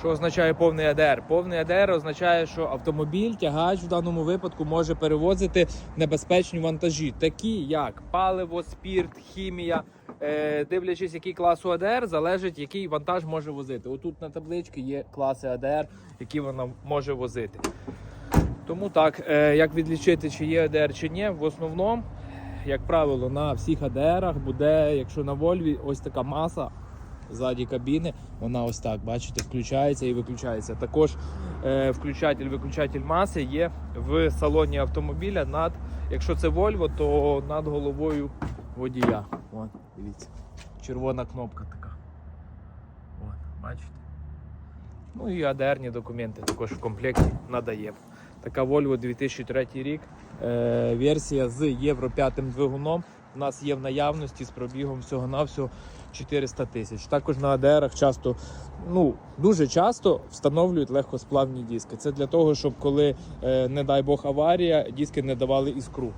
Що означає повний АДР? Повний АДР означає, що автомобіль, тягач в даному випадку може перевозити небезпечні вантажі, такі як паливо, спірт, хімія. Е, дивлячись, який клас АДР, залежить, який вантаж може возити. Отут на табличці є класи АДР, які вона може возити. Тому так, е, як відлічити, чи є АДР чи ні, в основному, як правило, на всіх АДРах буде, якщо на Вольві, ось така маса ззаді кабіни, вона ось так, бачите, включається і виключається. Також е, включатель-виключатель маси є в салоні автомобіля над, якщо це Volvo, то над головою водія. От, дивіться. Червона кнопка така. От, бачите? Ну і АДРні документи також в комплекті надаємо. Така Volvo 2003 рік. Е, версія з Євро 5 двигуном. У нас є в наявності з пробігом всього-навсього 400 тисяч. Також на АДРах часто, ну дуже часто встановлюють легкосплавні диски. Це для того, щоб коли, е, не дай Бог, аварія, диски не давали іскру.